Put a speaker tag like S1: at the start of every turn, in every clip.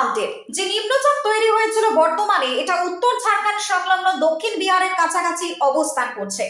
S1: Update যে নিম্নচাপ তৈরি হয়েছিল বর্তমানে, এটা উত্তর ঝাড়খণ্ড সংলগ্ন দক্ষিণ বিহারের কাছাকাছি অবস্থান করছে।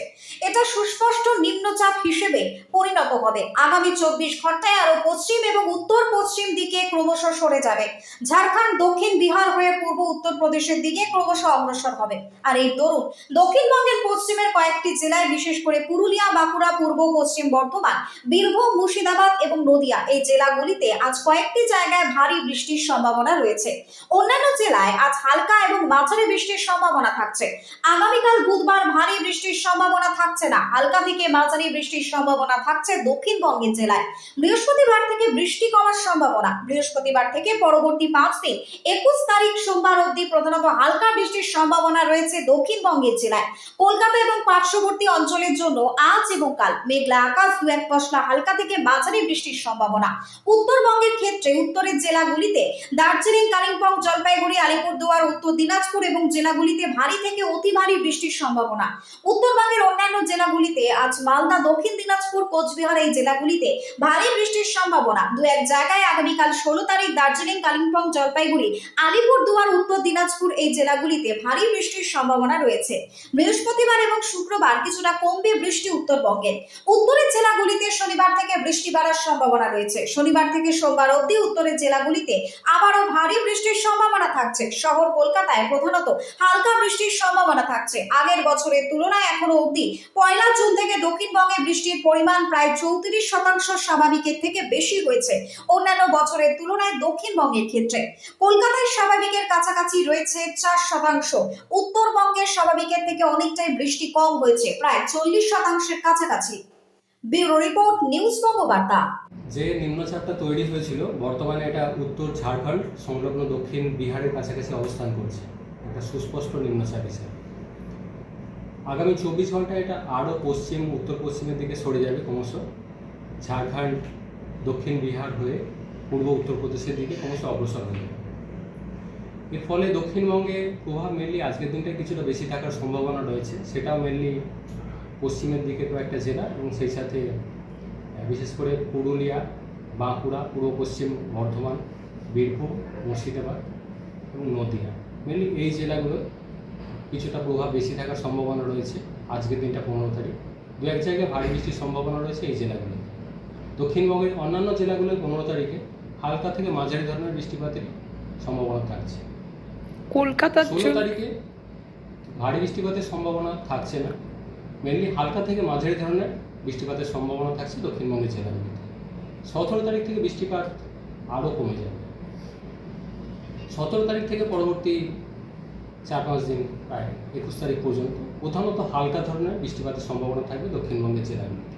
S1: এটা সুস্পষ্ট নিম্নচাপ হিসেবে পরিণত হবে। আগামী চব্বিশ ঘন্টায় আরও পশ্চিম এবং উত্তর পশ্চিম দিকে ক্রমশ সরে যাবে। ঝাড়খণ্ড দক্ষিণ বিহার হয়ে পূর্ব উত্তরপ্রদেশের দিকে ক্রমশ অগ্রসর হবে। আর এই দরুন, দক্ষিণবঙ্গের পশ্চিমের কয়েকটি জেলায়, বিশেষ করে পুরুলিয়া, বাঁকুড়া, পূর্ব পশ্চিম বর্ধমান, বীরভূম, মুর্শিদাবাদ এবং নদিয়া, এই জেলাগুলিতে আজ কয়েকটি জায়গায় ভারী বৃষ্টির সম্ভাবনা রয়েছে। অন্যান্য জেলায় আজ হালকা এবং মাঝারি বৃষ্টির সম্ভাবনা থাকছে। আগামীকাল বুধবার ভারী বৃষ্টির সম্ভাবনা থাকছে না। হালকা থেকে মাঝারি বৃষ্টির সম্ভাবনা থাকছে দক্ষিণবঙ্গের জেলায়। বৃহস্পতিবার থেকে বৃষ্টি কমার সম্ভাবনা। বৃহস্পতিবার থেকে পরবর্তী পাঁচ দিন, একুশ তারিখ সোমবার অবধি প্রধানত হালকা বৃষ্টির সম্ভাবনা রয়েছে দক্ষিণবঙ্গের জেলায়। কলকাতা এবং পার্শ্ববর্তী অঞ্চলের জন্য আজ এবং কাল মেঘলা আকাশ, দু এক পশলা হালকা থেকে মাঝারি বৃষ্টির সম্ভাবনা। উত্তরবঙ্গের ক্ষেত্রে উত্তরের জেলাগুলিতে দার্জিলিং কালিম্পং, জলপাইগুড়ি, আলিপুরদুয়ার, উত্তর দিনাজপুর এবং জেলাগুলিতে ভারী থেকে অতি ভারী বৃষ্টির সম্ভাবনা। উত্তরবঙ্গের অন্যান্য জেলাগুলিতে আজ মালদা, দক্ষিণ দিনাজপুর, কোচবিহার এই জেলাগুলিতে ভারী বৃষ্টির সম্ভাবনা। দু এক জায়গায় আগামীকাল ষোলো তারিখ দার্জিলিং, কালিম্পং, জলপাইগুড়ি, আলিপুরদুয়ার, উত্তর দিনাজপুর এই জেলাগুলিতে ভারী বৃষ্টির সম্ভাবনা রয়েছে। বৃহস্পতিবার এবং শুক্রবার কিছুটা কমবে বৃষ্টি উত্তরবঙ্গে উত্তরের জেলাগুলিতে শনিবার থেকে বৃষ্টি বাড়ার সম্ভাবনা রয়েছে। শনিবার থেকে সোমবার অবধি উত্তরের জেলাগুলিতে আবারও ভারী বৃষ্টির সম্ভাবনা থাকছে। শহর কলকাতায় প্রধানত হালকা বৃষ্টির সম্ভাবনা থাকছে। আগের বছরের তুলনায় এখনও অবধি পয়লা জুন থেকে দক্ষিণবঙ্গে বৃষ্টির পরিমাণ প্রায় চৌত্রিশ শতাংশ স্বাভাবিকের থেকে বেশি হয়েছে। অন্যান্য বছরের তুলনায় দক্ষিণবঙ্গের ক্ষেত্রে। কলকাতায় স্বাভাবিকের কাছাকাছি রয়েছে চার শতাংশ। উত্তরবঙ্গের স্বাভাবিকের থেকে অনেকটাই বৃষ্টি কম হয়েছে, প্রায় চল্লিশ শতাংশের কাছাকাছি। Bureau report, news Bangabarta.
S2: যে নিম্নচাপটা তৈরি হয়েছিল, বর্তমানে এটা উত্তর ঝাড়খণ্ড, সংলগ্ন দক্ষিণ বিহারের কাছাকাছি অবস্থান করছে। একটা সুস্পষ্ট নিম্নচাপ হিসেবে। আগামী চব্বিশ ঘন্টায় এটা আরও পশ্চিম, উত্তর পশ্চিমের দিকে সরে যাবে ক্রমশ। ঝাড়খণ্ড, দক্ষিণ বিহার হয়ে পূর্ব উত্তরপ্রদেশের দিকে ক্রমশ অগ্রসর হয়ে যাবে। এর ফলে দক্ষিণবঙ্গে প্রভাব মেনলি আজকের দিনটা কিছুটা বেশি থাকার সম্ভাবনা রয়েছে। সেটাও মেনলি পশ্চিমের দিকে কয়েকটা জেলা এবং সেই সাথে বিশেষ করে পুরুলিয়া বাঁকুড়া পূর্ব পশ্চিম বর্ধমান বীরভূম মুর্শিদাবাদ এবং নদীয়া। মেনলি এই জেলাগুলো কিছুটা প্রভাব বেশি থাকার সম্ভাবনা রয়েছে আজকের দিনটা পনেরো তারিখ। দু এক জায়গায় ভারী বৃষ্টির সম্ভাবনা রয়েছে এই জেলাগুলোতে। দক্ষিণবঙ্গের অন্যান্য জেলাগুলোয় পনেরো তারিখে হালকা থেকে মাঝারি ধরনের বৃষ্টিপাতের সম্ভাবনা থাকছে।
S3: কলকাতার
S2: ষোলো তারিখে ভারী বৃষ্টিপাতের সম্ভাবনা থাকছে না। মেনলি হালকা থেকে মাঝারি ধরনের বৃষ্টিপাতের সম্ভাবনা থাকছে দক্ষিণবঙ্গের জেলাগুলিতে সতেরো তারিখ থেকে বৃষ্টিপাত আরও কমে যাবে। সতেরো তারিখ থেকে পরবর্তী চার পাঁচ দিন প্রায় একুশ তারিখ পর্যন্ত প্রধানত হালকা ধরনের বৃষ্টিপাতের সম্ভাবনা থাকবে দক্ষিণবঙ্গের জেলাগুলিতে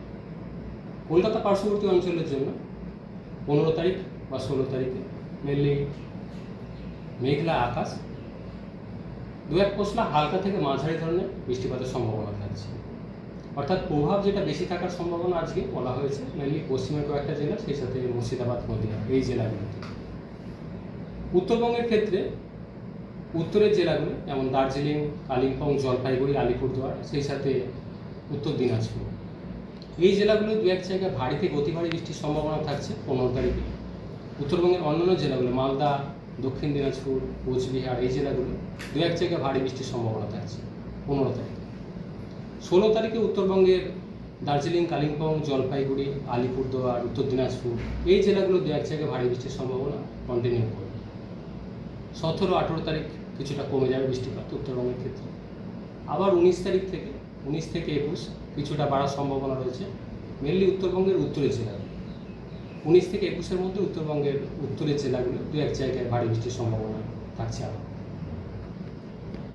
S2: কলকাতা পার্শ্ববর্তী অঞ্চলের জন্য পনেরো তারিখ বা ষোলো তারিখে মেনলি মেঘলা আকাশ। দু এক পশলা হালকা থেকে মাঝারি ধরনের বৃষ্টিপাতের সম্ভাবনা অর্থাৎ প্রভাব যেটা বেশি থাকার সম্ভাবনা আজকে বলা হয়েছে মেনলি পশ্চিমের কয়েকটা জেলা সেই সাথে মুর্শিদাবাদ নদীয়া এই জেলাগুলোতে উত্তরবঙ্গের ক্ষেত্রে উত্তরের জেলাগুলো যেমন দার্জিলিং, কালিম্পং, জলপাইগুড়ি, আলিপুরদুয়ার, সেই সাথে উত্তর দিনাজপুর। এই জেলাগুলো দু এক জায়গায় ভারীতে অতি ভারী বৃষ্টির সম্ভাবনা থাকছে পনেরো তারিখে। উত্তরবঙ্গের অন্যান্য জেলাগুলো, মালদা, দক্ষিণ দিনাজপুর, কোচবিহার, এই জেলাগুলো দু এক জায়গায় ভারী বৃষ্টির সম্ভাবনা থাকছে পনেরো তারিখে। ষোলো তারিখে উত্তরবঙ্গের দার্জিলিং, কালিম্পং, জলপাইগুড়ি, আলিপুরদুয়ার, উত্তর দিনাজপুর এই জেলাগুলো দু এক জায়গায় ভারী বৃষ্টির সম্ভাবনা কন্টিনিউ করবে। সতেরো, আঠেরো তারিখ কিছুটা কমে যাবে বৃষ্টিপাত উত্তরবঙ্গের ক্ষেত্রে। আবার উনিশ তারিখ থেকে, উনিশ থেকে একুশ কিছুটা বাড়ার সম্ভাবনা রয়েছে মেনলি উত্তরবঙ্গের উত্তরের জেলাগুলো। উনিশ থেকে একুশের মধ্যে উত্তরবঙ্গের উত্তরের জেলাগুলো দু এক জায়গায় ভারী বৃষ্টির সম্ভাবনা থাকছে আবার